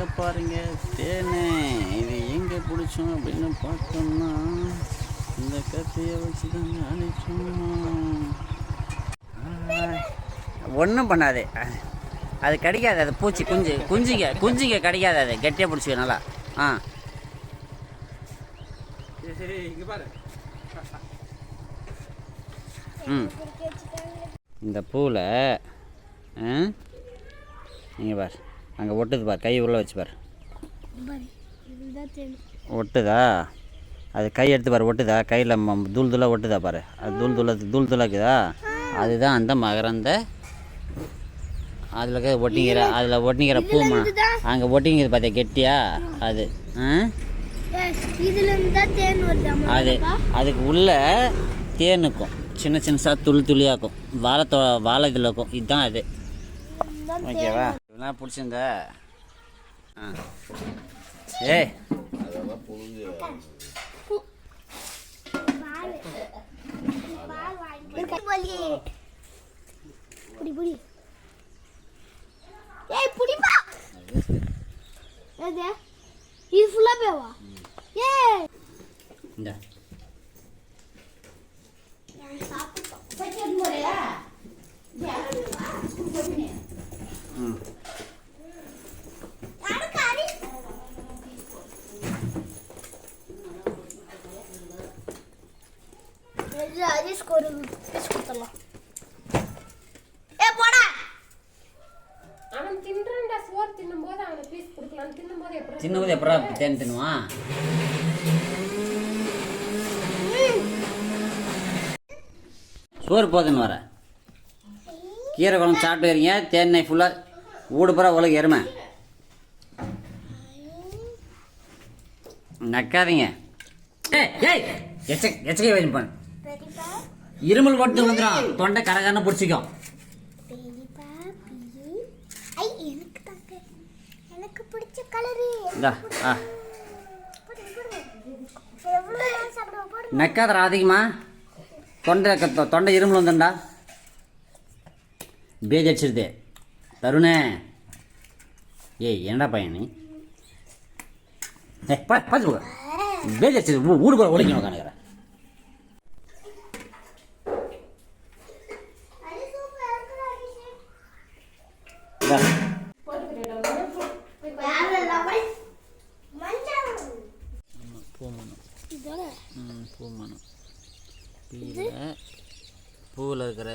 இங்கே பாருங்க தேனே. இது எங்கே பிடிச்சோம் அப்படின்னு பார்த்தோம்னா இந்த கத்தியை வச்சு தாங்க அழிச்சோம் ஒன்றும் பண்ணாது. அது கிடைக்காது அது பூச்சி குஞ்சு குஞ்சிங்க குஞ்சிங்க கிடைக்காது அது. கெட்டியாக பிடிச்சிக்க நல்லா. ஆ. ம். இந்த பூவில் நீங்கள் பார். அங்கே ஒட்டுது பார் கை உள்ள வச்சு பார். ஒட்டுதா? அது கை எடுத்து பாரு ஒட்டுதா? கையில் தூள் தூளாக ஒட்டுதா பாரு? அது தூள் தூள தூள் தூளாக இருக்குதா? அதுதான் அந்த மகரந்த. அதில் ஒட்டிங்கிற அதில் ஒட்டிங்கிற பூமா. அங்கே ஒட்டிங்கிறது பார்த்தியா கெட்டியா? அது அது அதுக்கு உள்ள தேன் இருக்கும் சின்ன சின்னசாக துளி துளியாக்கும். வாழை தோ வாழை இதில் இருக்கும் இதுதான் அது. ஓகேவா? இதெல்லாம் பிடிச்சிருந்தா ஆ. ஏய். புடி புடி. ஏய் புடிப்பா. இது ஃபுல்லா பேவா ஏய். இந்த ம் அரிஸ்க்கு ஒரு பீஸ் கொடுத்துடலாம். ஏ போடா. அவன் தின்றான்டா சோறு தின்னும்போது அவனை பீஸ் கொடுக்கலாம். தின்னும்போது எப்படி தின்னும்போது எப்படா தேன் தின்னுவான் சோறு போதுன்னு வர. கீரை குழம்பு சாப்பிட்டு வரீங்க தேனை ஃபுல்லாக ஊடு பூரா உலக எருமை. நக்காதீங்க. ஏய் ஏய் எச்ச எச்சக்கை வச்சு பண்ணு இருமல் போட்டு வந்துடும் தொண்டை கரகரன்னு பிடிச்சிக்கும். பெரியப்பா எனக்கு பிடிச்ச கலரு இந்தா அதிகமா தொண்டை தொண்டை இருமல் வந்துண்டா பேஜ் அடிச்சிருது. தருணே. ஏய் என்னடா பையன் நீ? பார்த்து பேஜ் அடிச்சிருது. ஊ- ஊடு கூட உழைக்கணும் கணக்கிறேன் பூமணம் பூமணம் பூவில் பூவில் இருக்கிற